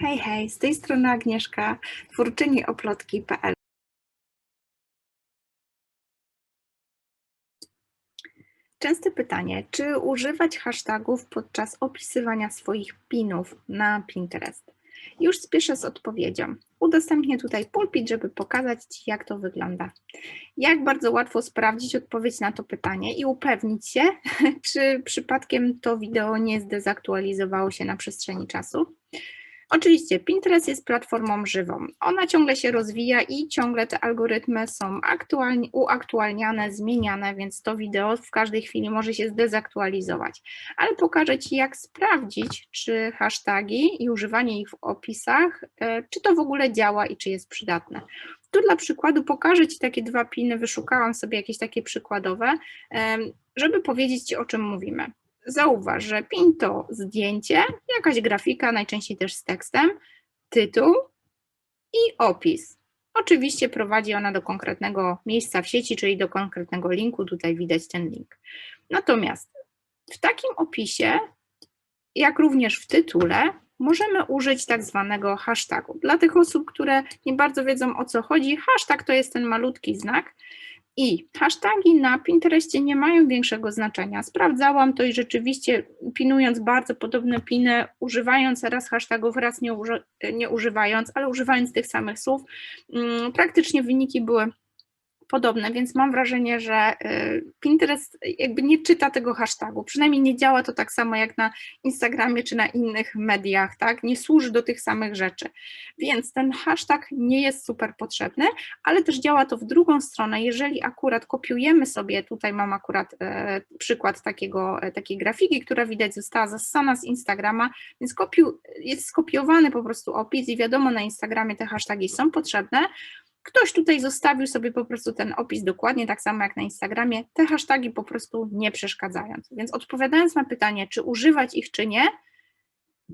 Hej, hej, z tej strony Agnieszka, twórczyni oplotki.pl. Częste pytanie, czy używać hashtagów podczas opisywania swoich pinów na Pinterest? Już spieszę z odpowiedzią. Udostępnię tutaj pulpit, żeby pokazać Ci, jak to wygląda. Jak bardzo łatwo sprawdzić odpowiedź na to pytanie i upewnić się, czy przypadkiem to wideo nie zdezaktualizowało się na przestrzeni czasu. Oczywiście Pinterest jest platformą żywą. Ona ciągle się rozwija i ciągle te algorytmy są aktualnie, uaktualniane, zmieniane, więc to wideo w każdej chwili może się zdezaktualizować. Ale pokażę Ci, jak sprawdzić, czy hasztagi i używanie ich w opisach, e, czy to w ogóle działa i czy jest przydatne. Tu dla przykładu pokażę Ci takie dwa piny, wyszukałam sobie jakieś takie przykładowe, żeby powiedzieć Ci, o czym mówimy. Zauważ, że pin to zdjęcie, jakaś grafika, najczęściej też z tekstem, tytuł i opis. Oczywiście prowadzi ona do konkretnego miejsca w sieci, czyli do konkretnego linku. Tutaj widać ten link. Natomiast w takim opisie, jak również w tytule, możemy użyć tak zwanego hashtagu. Dla tych osób, które nie bardzo wiedzą o co chodzi, hashtag to jest ten malutki znak, i hasztagi na Pinterestie nie mają większego znaczenia. Sprawdzałam to i rzeczywiście pinując bardzo podobne piny, używając raz hashtagów, raz nie, uży, nie używając, ale używając tych samych słów, mm, praktycznie wyniki były podobne, więc mam wrażenie, że y, Pinterest jakby nie czyta tego hashtagu, przynajmniej nie działa to tak samo jak na Instagramie czy na innych mediach, tak? Nie służy do tych samych rzeczy. Więc ten hashtag nie jest super potrzebny, ale też działa to w drugą stronę. Jeżeli akurat kopiujemy sobie, tutaj mam akurat e, przykład takiego, e, takiej grafiki, która widać została zassana z Instagrama, więc kopiu, jest skopiowany po prostu opis i wiadomo na Instagramie te hasztagi są potrzebne, Ktoś tutaj zostawił sobie po prostu ten opis dokładnie, tak samo jak na Instagramie, te hasztagi po prostu nie przeszkadzając. Więc odpowiadając na pytanie, czy używać ich, czy nie,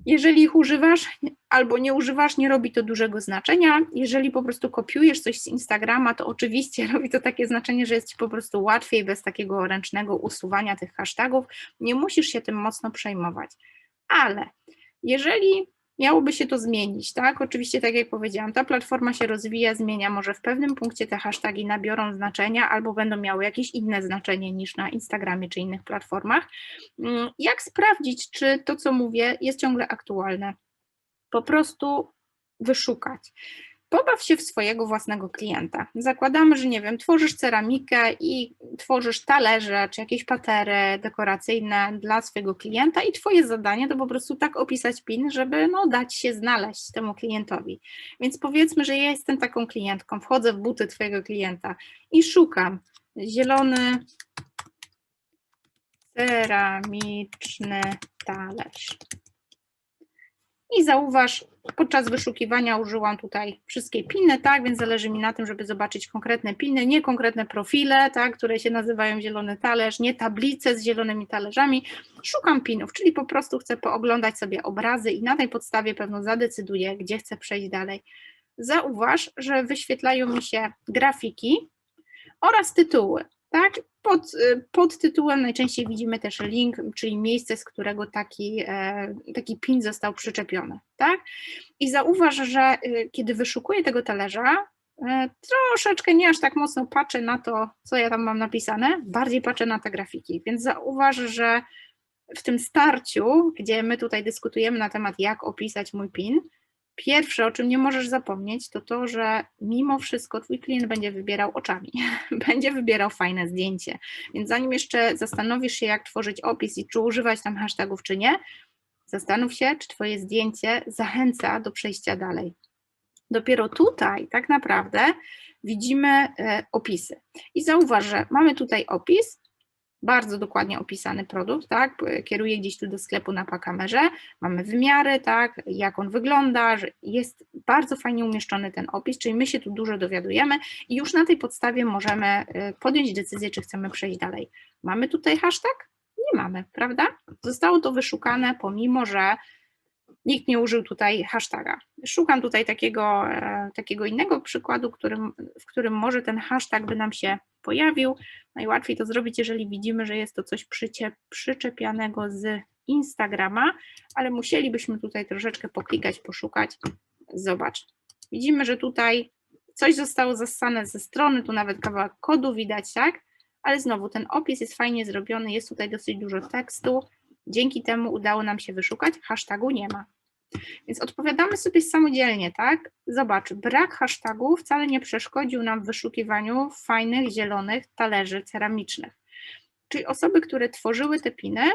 jeżeli ich używasz albo nie używasz, nie robi to dużego znaczenia. Jeżeli po prostu kopiujesz coś z Instagrama, to oczywiście robi to takie znaczenie, że jest ci po prostu łatwiej bez takiego ręcznego usuwania tych hashtagów. Nie musisz się tym mocno przejmować. Ale jeżeli miałoby się to zmienić, tak? Oczywiście, tak jak powiedziałam, ta platforma się rozwija, zmienia, może w pewnym punkcie te hasztagi nabiorą znaczenia albo będą miały jakieś inne znaczenie niż na Instagramie czy innych platformach. Mm, jak sprawdzić, czy to, co mówię, jest ciągle aktualne? Po prostu wyszukać. Pobaw się w swojego własnego klienta. Zakładamy, że nie wiem, tworzysz ceramikę i tworzysz talerze czy jakieś patery dekoracyjne dla swojego klienta i twoje zadanie to po prostu tak opisać pin, żeby no, dać się znaleźć temu klientowi. Więc powiedzmy, że ja jestem taką klientką, wchodzę w buty twojego klienta i szukam zielony ceramiczny talerz. I zauważ, podczas wyszukiwania użyłam tutaj wszystkie piny, tak, więc zależy mi na tym, żeby zobaczyć konkretne piny, nie konkretne profile, tak, które się nazywają zielony talerz, nie tablice z zielonymi talerzami. Szukam pinów, czyli po prostu chcę pooglądać sobie obrazy i na tej podstawie pewno zadecyduję, gdzie chcę przejść dalej. Zauważ, że wyświetlają mi się grafiki oraz tytuły. Tak? Pod, pod tytułem najczęściej widzimy też link, czyli miejsce, z którego taki, e, taki pin został przyczepiony. Tak? I zauważ, że y, kiedy wyszukuję tego talerza, e, troszeczkę nie aż tak mocno patrzę na to, co ja tam mam napisane, bardziej patrzę na te grafiki. Więc zauważ, że w tym starciu, gdzie my tutaj dyskutujemy na temat, jak opisać mój PIN, Pierwsze, o czym nie możesz zapomnieć, to to, że mimo wszystko Twój klient będzie wybierał oczami, będzie wybierał fajne zdjęcie. Więc zanim jeszcze zastanowisz się, jak tworzyć opis i czy używać tam hashtagów, czy nie, zastanów się, czy Twoje zdjęcie zachęca do przejścia dalej. Dopiero tutaj tak naprawdę widzimy e, opisy. I zauważ, że mamy tutaj opis, bardzo dokładnie opisany produkt, tak, kieruję gdzieś tu do sklepu na pakamerze, mamy wymiary, tak, jak on wygląda, że jest bardzo fajnie umieszczony ten opis, czyli my się tu dużo dowiadujemy i już na tej podstawie możemy y, podjąć decyzję, czy chcemy przejść dalej. Mamy tutaj hashtag? Nie mamy, prawda? Zostało to wyszukane, pomimo że nikt nie użył tutaj hashtaga. Szukam tutaj takiego, e, takiego innego przykładu, którym, w którym może ten hashtag by nam się pojawił. Najłatwiej to zrobić, jeżeli widzimy, że jest to coś przyczepianego z Instagrama, ale musielibyśmy tutaj troszeczkę poklikać, poszukać. Zobacz. Widzimy, że tutaj coś zostało zassane ze strony, tu nawet kawałek kodu widać, tak? Ale znowu ten opis jest fajnie zrobiony, jest tutaj dosyć dużo tekstu. Dzięki temu udało nam się wyszukać, hashtagu nie ma. Więc odpowiadamy sobie samodzielnie, tak? Zobacz, brak hashtagu wcale nie przeszkodził nam w wyszukiwaniu fajnych, zielonych talerzy ceramicznych. Czyli osoby, które tworzyły te piny,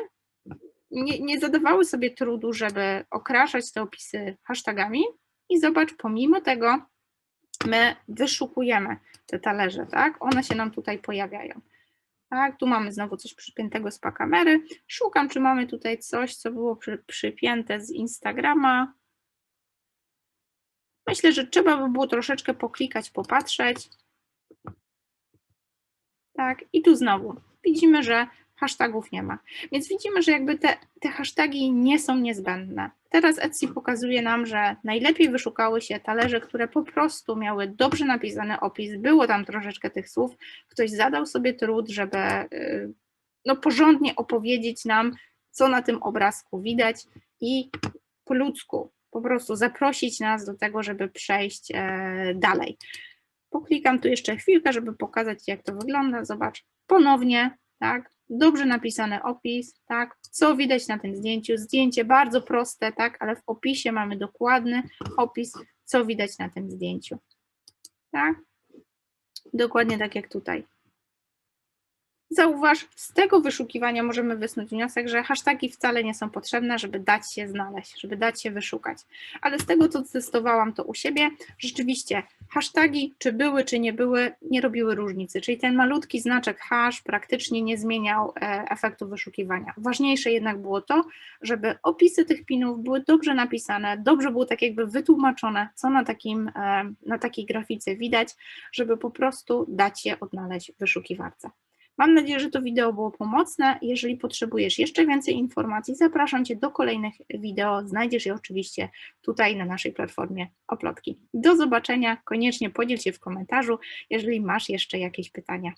nie, nie zadawały sobie trudu, żeby okraszać te opisy hashtagami i zobacz, pomimo tego my wyszukujemy te talerze, tak? One się nam tutaj pojawiają. Tak, tu mamy znowu coś przypiętego z kamery. Szukam, czy mamy tutaj coś, co było przy, przypięte z Instagrama. Myślę, że trzeba by było troszeczkę poklikać, popatrzeć. Tak, i tu znowu widzimy, że hashtagów nie ma. Więc widzimy, że jakby te, te hashtagi nie są niezbędne. Teraz Etsy pokazuje nam, że najlepiej wyszukały się talerze, które po prostu miały dobrze napisany opis, było tam troszeczkę tych słów, ktoś zadał sobie trud, żeby y, no, porządnie opowiedzieć nam, co na tym obrazku widać i po ludzku po prostu zaprosić nas do tego, żeby przejść e, dalej. Poklikam tu jeszcze chwilkę, żeby pokazać, jak to wygląda. Zobacz, ponownie, tak, dobrze napisany opis, tak, co widać na tym zdjęciu. Zdjęcie bardzo proste, tak, ale w opisie mamy dokładny opis, co widać na tym zdjęciu. Tak? Dokładnie tak jak tutaj. Zauważ, z tego wyszukiwania możemy wysnuć wniosek, że hasztagi wcale nie są potrzebne, żeby dać się znaleźć, żeby dać się wyszukać. Ale z tego, co testowałam to u siebie, rzeczywiście hasztagi, czy były, czy nie były, nie robiły różnicy. Czyli ten malutki znaczek hash praktycznie nie zmieniał e, efektu wyszukiwania. Ważniejsze jednak było to, żeby opisy tych pinów były dobrze napisane, dobrze było tak jakby wytłumaczone, co na, takim, e, na takiej grafice widać, żeby po prostu dać się odnaleźć wyszukiwarce. Mam nadzieję, że to wideo było pomocne. Jeżeli potrzebujesz jeszcze więcej informacji, zapraszam Cię do kolejnych wideo. Znajdziesz je oczywiście tutaj na naszej platformie Oplotki. Do zobaczenia. Koniecznie podziel się w komentarzu, jeżeli masz jeszcze jakieś pytania.